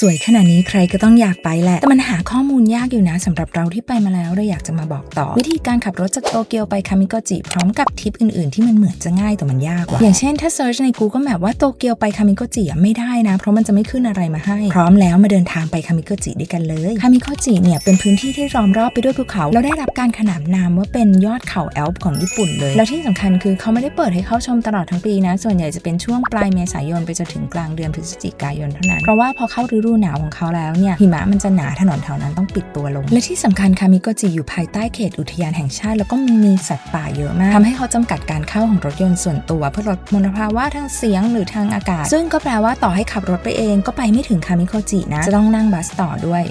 สวยขนาดนี้ใครก็ต้องอยากไปแหละ แต่มันหาข้อมูลยากอยู่นะสำหรับเราที่ไปมาแล้วเราอยากจะมาบอกต่อ วิธีการขับรถจากโตเกียวไปคามิโกจิพร้อมกับทิปอื่นๆ ที่มันเหมือนจะง่ายแต่มันยากว่ะอย่างเช่นถ้าเซิร์ชใน Google Map ว่าโตเกียวไปคามิโกจิอะไม่ได้นะ เพราะมันจะไม่ขึ้นอะไรมาให้ พร้อมแล้วมาเดินทางไปคามิโกจิด้วยกันเลยคามิโกจิเนี่ยเป็นพื้นที่ที่ล้อมรอบไปด้วยภูเขา เราได้รับการขนานนามว่าเป็นยอดเขาแอลป์ของญี่ปุ่นเลย แล้วที่สำคัญคือเขาไม่ได้เปิดให้เข้าชมตลอดทั้งปีนะ ส่วนใหญ่จะเป็นช่วงปลายเมษายนไปจนถึงกลางเดือนพฤศจิกายนเท่านั้นเพราะว่าพอเข้าฤดูหนาวของเขาแล้วเนี่ยหิมะมันจะหนาถนนแถวนั้นต้องปิดตัวลง และที่สำคัญคามิโกจิอยู่ภายใต้เขตอุทยานแห่งชาติ แล้วก็มีสัตว์ป่าเยอะมากทำให้เขาจำกัดการเข้าของรถยนต์ส่วนตัว เพื่อลดมลภาวะทางเสียงหรือทางอากาศ ซึ่งก็แปลว่าต่อให้ขับรถไปเองก็ไปไม่ถึงคามิโกจินะจะต้องนั่งบัสต่อด้วย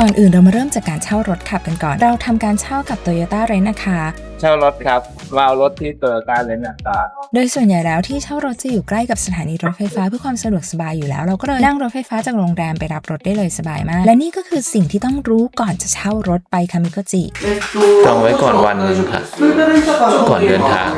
ก่อนอื่นเรามาเริ่มจากการเช่ารถขับกันก่อน เราทำการเช่ากับ Toyota r e n t a c a r เช่ารถครับมาเอารถที่โตโยต้าเลนส์ตาโดยส่วนใหญ่แล้วที่เช่ารถจะอยู่ใกล้กับสถานีรถไฟฟ้าเพื่อความสะดวกสบายอยู่แล้ว เราก็เลยนั่งรถไฟฟ้าจากโรงแรมไปรับรถได้เลยสบายมาก และนี่ก็คือสิ่งที่ต้องรู้ก่อนจะเช่ารถไปคามิโกจิจองไว้ก่อนวันหนึงค่ะ ก่อนเดินทาง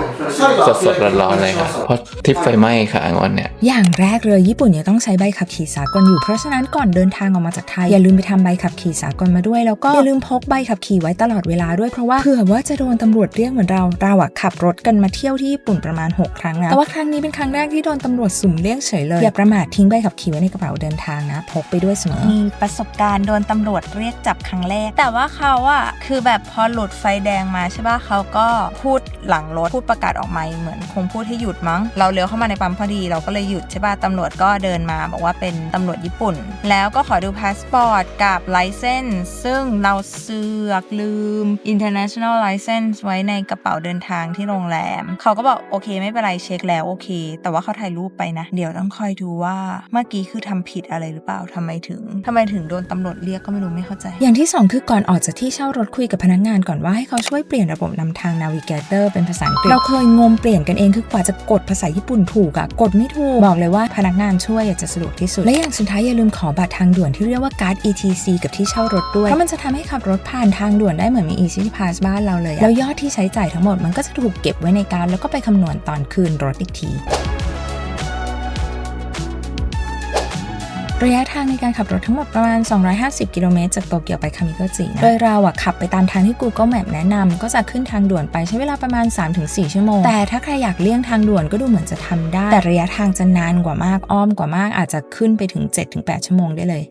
สดสดๆร้อนๆเลยค่ะเพราะทริปไฟไหม้ค่ะวันเนี้ยอย่างแรกเลยญี่ปุ่นยังต้องใช้ใบขับขี่สากลอยู่ เพราะฉะนั้นก่อนเดินทางออกมาจากไทยอย่าลืมไปทำใบขับขี่สากลมาด้วย แล้วก็อย่าลืมพกใบขับขี่ไว้ตลอดเวลาด้วยเพราะว่าเผื่อว่าจะโดนตำรวจเรียกเหมือนเราเราอะขับรถกันมาเที่ยวที่ญี่ปุ่นประมาณ 6 ครั้งนะแต่ว่าครั้งนี้เป็นครั้งแรกที่โดนตำรวจสุ่มเรียกเฉยเลยอย่าประมาททิ้งใบขับขี่ไว้ในกระเป๋าเดินทางนะพกไปด้วยเสมอมีประสบการณ์โดนตำรวจเรียกจับครั้งแรก แต่ว่าเขาอะคือแบบพอหลุดไฟแดงมาใช่ป่ะเขาก็พูดหลังรถพูดประกาศออกมาเหมือนคงพูดให้หยุดมั้ง เราเลี้ยวเข้ามาในปั๊มพอดีเราก็เลยหยุดใช่ป่ะตำรวจก็เดินมาบอกว่าเป็นตำรวจญี่ปุ่น แล้วก็ขอดูพาสปอร์ตกับไลเซนส์ซึ่งเราเสือกลืม international license ไว้ในกระเป๋าเดินทางที่โรงแรม เขาก็บอกโอเคไม่เป็นไรเช็คแล้วโอเค แต่ว่าเขาถ่ายรูปไปนะ เดี๋ยวต้องคอยดูว่าเมื่อกี้คือทำผิดอะไรหรือเปล่าทำไมถึงทำไมถึงโดนตำรวจเรียกก็ไม่รู้ไม่เข้าใจ อย่างที่ 2 คือก่อนออกจากที่เช่ารถคุยกับพนักงานก่อนว่าให้เขาช่วยเปลี่ยนระบบนำทาง Navigator เป็นภาษาอังกฤษเราเคยงมเปลี่ยนกันเองคือกว่าจะกดภาษาญี่ปุ่นถูกอะกดไม่ถูกบอกเลยว่าพนักงานช่วยอะจะสะดวกที่สุดและอย่างสุดท้ายอย่าลืมขอบัตรทางด่วนที่เรียกว่าการ์ด ETC กับที่เช่ารถด้วยเพราะมันจะทำให้ขับรถผ่านทางด่วนได้เหมือนมี Easy Pass บ้านเราเลยอะแล้วยอดที่ใช้จ่ายทั้งหมดมันก็จะถูกเก็บไว้ในการแล้วก็ไปคำนวณตอนคืนรถอีกที ระยะทางในการขับรถทั้งหมดประมาณ 250 กิโลเมตรจากโตเกียวไปคามิโกจินะโดยเราอะขับไปตามทางที่ Google Map แนะนำก็จะขึ้นทางด่วนไปใช้เวลาประมาณ 3-4 ชั่วโมง แต่ถ้าใครอยากเลี่ยงทางด่วนก็ดูเหมือนจะทำได้ แต่ระยะทางจะนานกว่ามากอ้อมกว่ามากอาจจะขึ้นไปถึง 7-8 ชั่วโมงได้เลย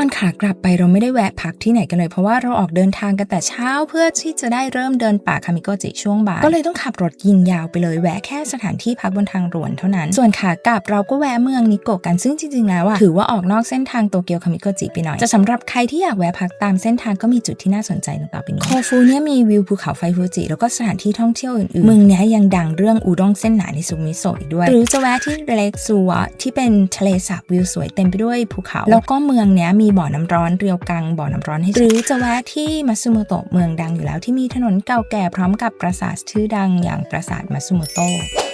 อนขากลับไปเราไม่ได้แวะพักที่ไหนกันเลย เพราะว่าเราออกเดินทางกันแต่เช้าเพื่อที่จะได้เริ่มเดินป่าคามิโกจิช่วงบ่ายก็เลยต้องขับรถยิงยาวไปเลยแวะแค่สถานที่พักบนทางด่วนเท่านั้น ส่วนขากลับเราก็แวะเมืองนิโกะกันซึ่งจริงๆแล้วอะถือว่าออกนอกเส้นทางโตเกียวคามิโกจิไปหน่อยจะสำหรับใครที่อยากแวะพักตามเส้นทางก็มีจุดที่น่าสนใจดังต่อไปนี้โคฟูเนี่ยมีวิวภูเขาไฟฟูจิแล้วก็สถานที่ท่องเที่ยวอื่นๆเมืองเนี้ยยังดังเรื่องอุด้งเส้นหนาในซุมิโซะอีกด้วย หรือจะแวะที่เลกซูวที่เป็นทะเลสาบวิวสวยเต็มไปด้วยภูเขา แล้วก็เมืองเนี้ยมีบ่อน้ำร้อนเรียวกังบ่อน้ำร้อนให้หรือจะแวะที่มัตสึโมโตะเมืองดังอยู่แล้วที่มีถนนเก่าแก่พร้อมกับปราสาทชื่อดังอย่างปราสาทมัตสึโมโตะ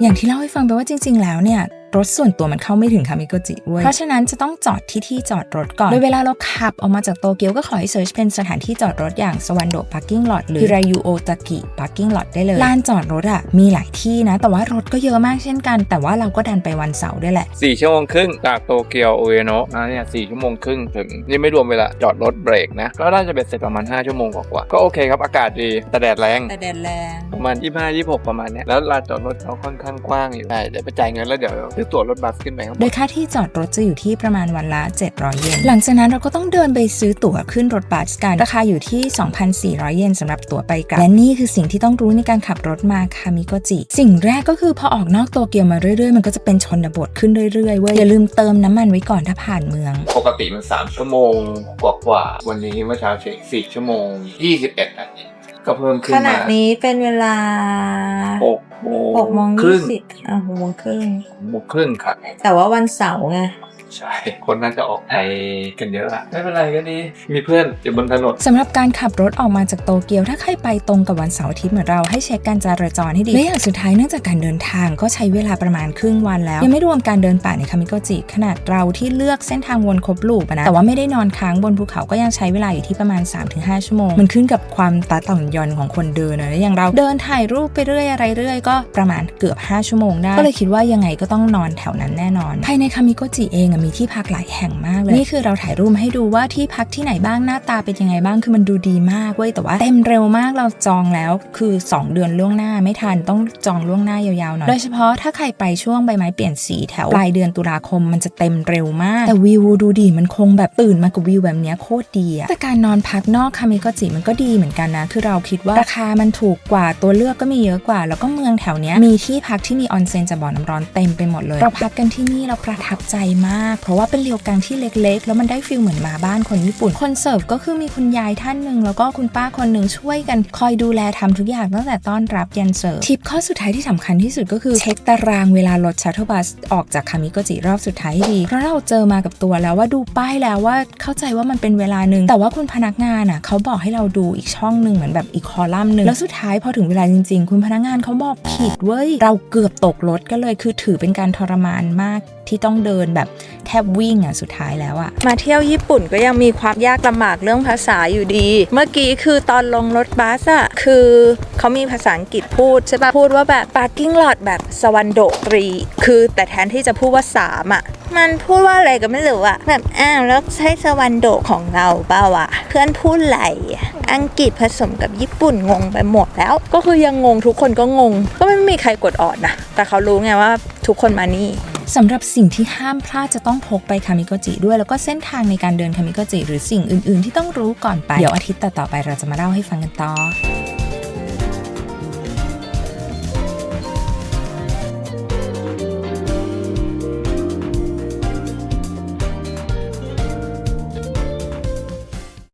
อย่างที่เล่าให้ฟังไปว่าจริง ๆ แล้วเนี่ย รถส่วนตัวมันเข้าไม่ถึงคามิโกจิเว้ย เพราะฉะนั้นจะต้องจอดที่ที่จอดรถก่อน โดยเวลาเราขับออกมาจากโตเกียวก็ขอให้เซิร์ชเป็นสถานที่จอดรถอย่างสวันโดพาร์กิ้งลอตหรือรายูโอตากิพาร์กิ้งลอตได้เลย ลานจอดรถอะมีหลายที่นะ แต่ว่ารถก็เยอะมากเช่นกัน แต่ว่าเราก็ดันไปวันเสาร์ด้วยแหละสี่ชั่วโมงครึ่งจากโตเกียวโอเอโนะนะเนี่ยสี่ชั่วโมงครึ่งถึง นี่ไม่รวมเวลาจอดรถเบรกนะ ก็น่าจะเป็นเสร็จประมาณ 5 ชั่วโมงกว่าๆก็โอเคครับอากาศดีแต่แดดแรงแต่แดดแรงประมาณ25 26 ประมาณเนี้ยแล้วลานจอดรถเขาค่อนข้างกว้างอยู่ได้เดี๋ยวไปจ่ายเงินแล้วเดี๋ยวซื้อตั๋วรถบัสขึ้นไปข้างบโดนยค่าที่จอดรถจะอยู่ที่ประมาณวันละ 700 เยน หลังจากนั้นเราก็ต้องเดินไปซื้อตั๋วขึ้นรถบัสกัน ราคาอยู่ที่ 2,400 เยนสำหรับตั๋วไปกลับ และนี่คือสิ่งที่ต้องรู้ในการขับรถมาคามิโกจิ สิ่งแรกก็คือพอออกนอกโตเกียวมาเรื่อยๆ มันก็จะเป็นชนบทขึ้นเรื่อยๆ เว้ย อย่าลืมเติมน้ำมันไว้ก่อนถ้าผ่านเมือง ปกติมัน 3 ชั่วโมงกว่าๆ วันนี้เมื่อเช้าเช็ค4ชั่วโมง 21นาที ก็เพิ่มขึ้นขมาณะนี้เป็นเวลา6โมงหกโมงครึ่ยี่งสิบอะหกโมงครึ่งหกโมงครึ่งครับแต่ว่าวันเสาร์ไง ใช่ คนน่าจะออกไทยกันเยอะอะไม่เป็นไรก็ดี มีเพื่อนอยู่บนถนนสำหรับการขับรถออกมาจากโตเกียวถ้าใครไปตรงกับวันเสาร์อาทิตย์เหมือนเราให้เช็คการจราจรให้ดีและอย่างสุดท้ายเนื่องจากการเดินทางก็ใช้เวลาประมาณครึ่งวันแล้ว ยังไม่รวมการเดินป่าในคามิโกจิขนาดเราที่เลือกเส้นทางวนครบลูปอะนะแต่ว่าไม่ได้นอนค้างบนภูเขาก็ยังใช้เวลาอยู่ที่ประมาณ 3-5 ชั่วโมง มันขึ้นกับความตาต่อนยอนของคนเดินนะและอย่างเราเดินถ่ายรูปไปเรื่อยอะไรเรื่อยก็ประมาณเกือบ 5 ชั่วโมงได้ก็เลยคิดว่ายังไงก็ต้องนอนแถวนั้นแน่นอน ภายในคามิโกจิเองอะมีที่พักหลายแห่งมากเลย นี่คือเราถ่ายรูปมาให้ดูว่าที่พักที่ไหนบ้างหน้าตาเป็นยังไงบ้างคือมันดูดีมากเว้ยแต่ว่าเต็มเร็วมากเราจองแล้วคือ 2 เดือนล่วงหน้าไม่ทันต้องจองล่วงหน้ายาวๆหน่อยโดยเฉพาะถ้าใครไปช่วงใบไม้เปลี่ยนสีแถวปลายเดือนตุลาคมมันจะเต็มเร็วมาก แต่วิวดูดีมันคงแบบตื่นมากับวิวแบบเนี้ยโคตรดีอะแต่การนอนพักนอกคามิโกจิมันก็ดีเหมือนกันนะ คือเราคิดว่าราคามันถูกกว่าตัวเลือกก็มีเยอะกว่า แล้วก็เมืองแถวเนี้ยมีที่พักที่มีออนเซ็นจากบ่อน้ำร้อนเต็มไปหมดเลย เราพักกันที่นี่เราประทับใจมากเพราะว่าเป็นเรียวกังที่เล็กๆ แล้วมันได้ฟิลเหมือนมาบ้านคนญี่ปุ่น คนเสิร์ฟก็คือมีคุณยายท่านหนึ่งแล้วก็คุณป้าคนหนึ่งช่วยกันคอยดูแลทำทุกอย่างตั้งแต่ต้อนรับยันเสิร์ฟทิปข้อสุดท้ายที่สำคัญที่สุดก็คือเช็คตารางเวลารถชัตเทิลบัสออกจากคามิโกจิรอบสุดท้ายดีเพราะเราเจอมากับตัวแล้วว่าดูป้ายแล้วว่าเข้าใจว่ามันเป็นเวลาหนึ่งแต่ว่าคุณพนักงานอะเขาบอกให้เราดูอีกช่องหนึ่งเหมือนแบบอีกคอลัมน์หนึ่งแล้วสุดท้ายพอถึงเวลาจริง ๆ คุณพนักงานเขาบอกผิดเว้ยเราเกือบตกรถก็เลย คือถือเป็นการทรมานมากที่ต้องเดินแบบแทบวิ่งอะสุดท้ายแล้วอะมาเที่ยวญี่ปุ่นก็ยังมีความยากลำบากเรื่องภาษาอยู่ดี เมื่อกี้คือตอนลงรถบัสอะคือเขามีภาษาอังกฤษพูดใช่ปะพูดว่าแบบ parking lot แบบสวันโดตรีคือแต่แทนที่จะพูดว่าสามอะมันพูดว่าอะไรก็ไม่รู้อะแบบอ้าวแล้วใช่สวันโดของเราเปล่าวะเพื่อนพูดไรอะอังกฤษผสมกับญี่ปุ่นงงไปหมดแล้ว ก็คือยังงงทุกคนก็งง ก็ไม่มีใครกดออดนะแต่เขารู้ไงว่าทุกคนมานี่ สำหรับสิ่งที่ห้ามพลาดจะต้องพกไปคามิโกจิด้วยแล้วก็เส้นทางในการเดินคามิโกจิหรือสิ่งอื่น ๆ ที่ต้องรู้ก่อนไป เดี๋ยวอาทิตย์ต่อๆไปเราจะมาเล่าให้ฟังกันต่อ